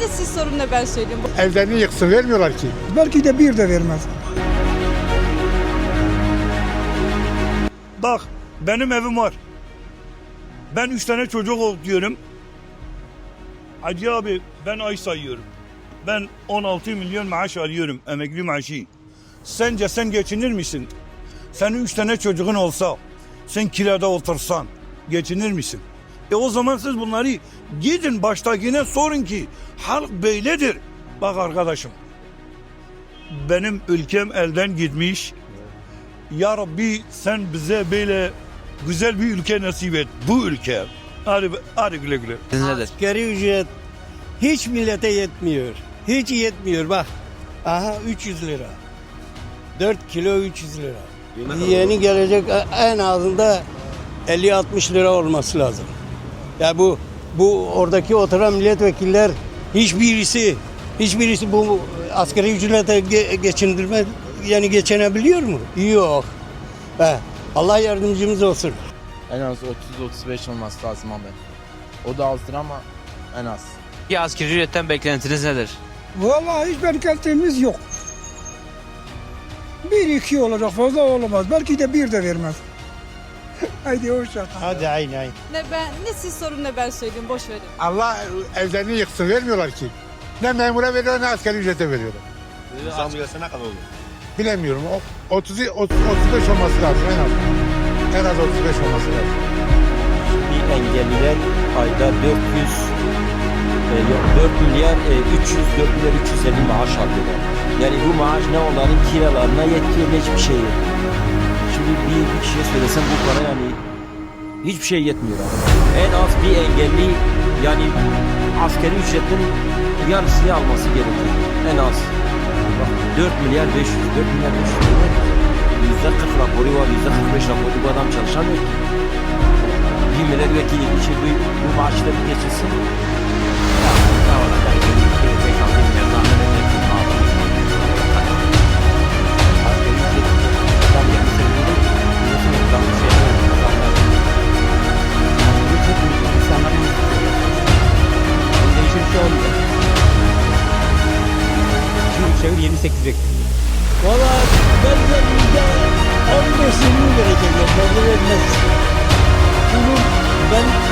ne siz sorun ne ben söyleyeyim. Evlerini yıksın vermiyorlar ki. Belki de bir de vermez. Bak benim evim var. Ben üç tane çocuk diyorum. Hacı abi ben ay sayıyorum. Ben 16 milyon maaş alıyorum emekli maaşı. Sence sen geçinir misin? Senin üç tane çocuğun olsa, sen kirada otursan geçinir misin? E o zaman siz bunları gidin baştakine sorun ki halk böyledir. Bak arkadaşım benim ülkem elden gitmiş. Ya Rabbi sen bize böyle güzel bir ülke nasip et. Bu ülke. Hadi, hadi güle güle. Asgari ücret hiç millete yetmiyor. Hiç yetmiyor bak. Aha 300 lira. 4 kilo 300 lira. Yeni gelecek en azında 50-60 lira olması lazım. Ya bu bu oradaki oturan milletvekiller hiçbirisi hiçbirisi bu asgari ücrete ge- geçindirme yani geçinebiliyor mu? Yok. He, Allah yardımcımız olsun. En az 30-35 olması lazım abi. O da azdır ama en az. Bir asgari ücretten beklentiniz nedir? Vallahi hiç beklentimiz yok. Bir iki olacak fazla olamaz. Belki de bir de vermez. Haydi hoşça kal. Hadi aynı aynı. Ne ben ne siz sorun ne ben söyleyeyim boş verin. Allah evlerini yıksın vermiyorlar ki. Ne memura veriyorlar ne asgari ücrete veriyorlar. Zam gelse ne kadar olur? Bilemiyorum. O, 30, 30, 35 olması lazım en az. En az 35 olması lazım. bir engelliler ayda 400 e, yok 4 milyar e, 300 4 milyar 350 maaş alıyorlar. Yani bu maaş ne onların kiralarına yetiyor ne hiçbir şey yok. Şimdi bir, bir kişiye söylesem bu para yani hiçbir şey yetmiyor abi. En az bir engelli yani askeri ücretin yarısını alması gerekiyor. En az. Bak 4 milyar 500 4 milyar 500 demek yüzde 40 raporu var, yüzde 45 raporu bu adam çalışamıyor ki bir milletvekili için bu, bu maaşları geçilsin. Valla bence yüzde 15 20 verecekler. Fazla vermez. Bunu ben